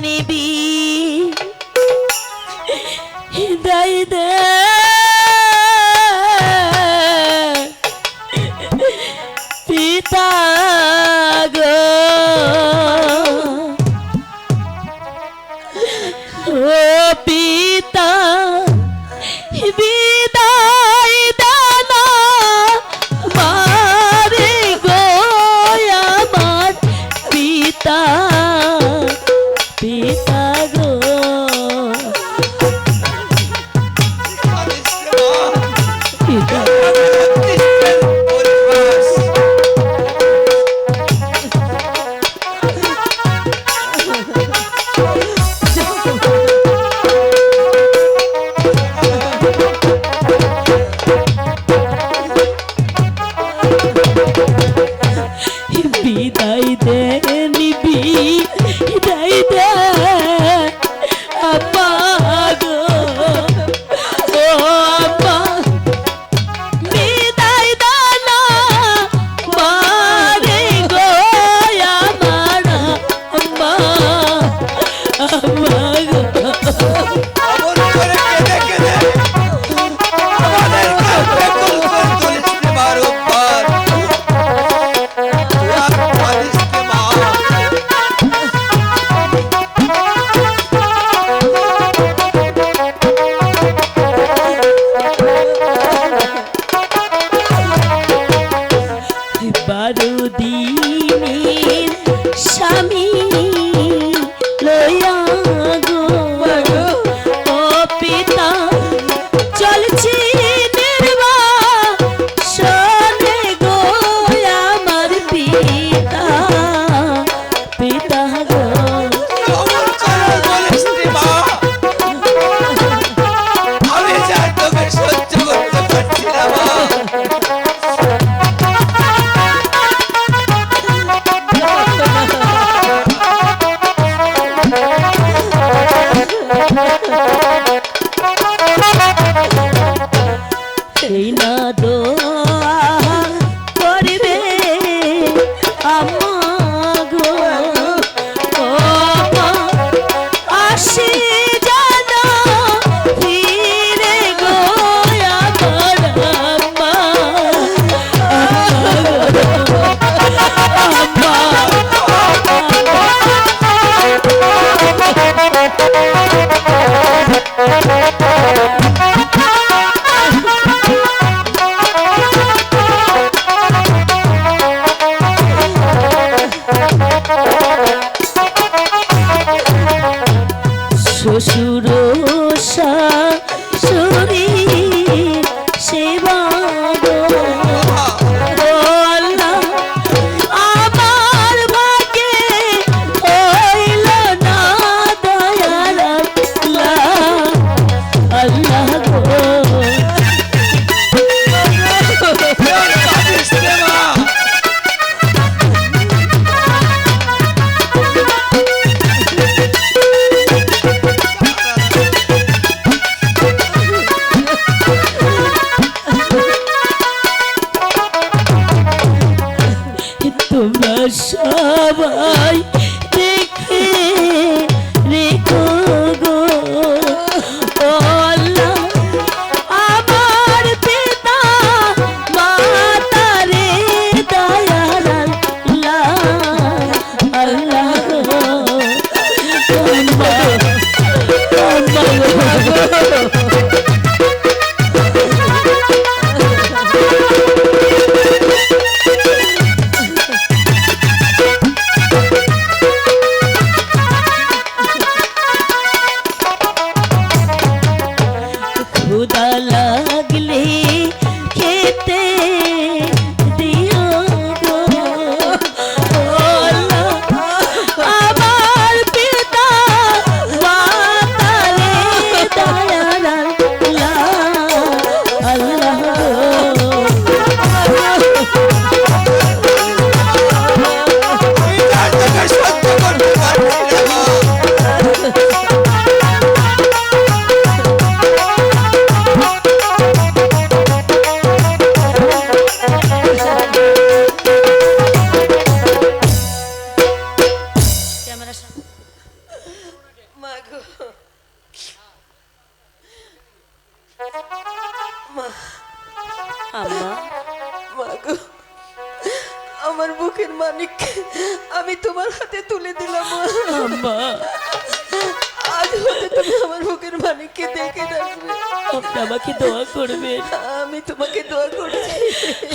me be. বারুদিনের স্বামী う。আম্মা। মাগো আমার বুকের মানিক আমি তোমার হাতে তুলে দিলাম। আম্মা। আজ হতে তুমি আমার বুকের মানিককে দেখে রাখবে আপনি আমাকে দোয়া করবেন। আমি তোমাকে দোয়া করছি।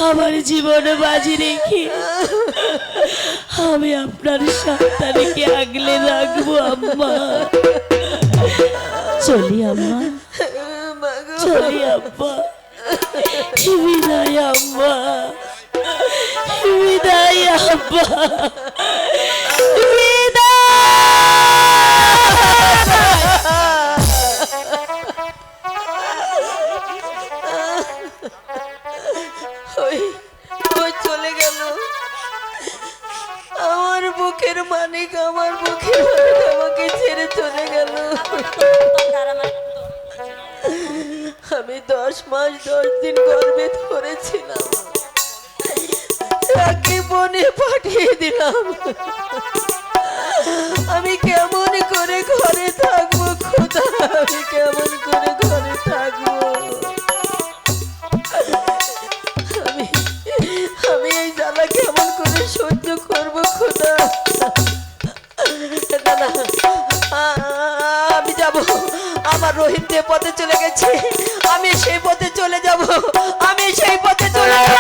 আমার জীবন বাজি রেখে আমি আপনার সন্তানকে আগলে রাখব আম্মা। চলি আম্মা। মাগো চলি আম্মা বিদায় আম্মা বিদায় ওই চলে গেল। আমার বুকের মানিক আমার বুকের আমাকে ছেড়ে চলে গেল। আমি দশ মাস দশ দিন গর্ভে ধরেছিলাম। তাকে বনে পাঠিয়ে দিলাম। আমি কেমন করে ঘরে থাকব খোদা? আমি কেমন করে ঘরে থাকব? আমি আমি এই জ্বালা কেমন করে সহ্য করব খোদা? না আমি যাব। আমার রহিম যে পথে চলে গেছে, আমি সেই পথে চলে যাব, আমি সেই পথে চলে যাব।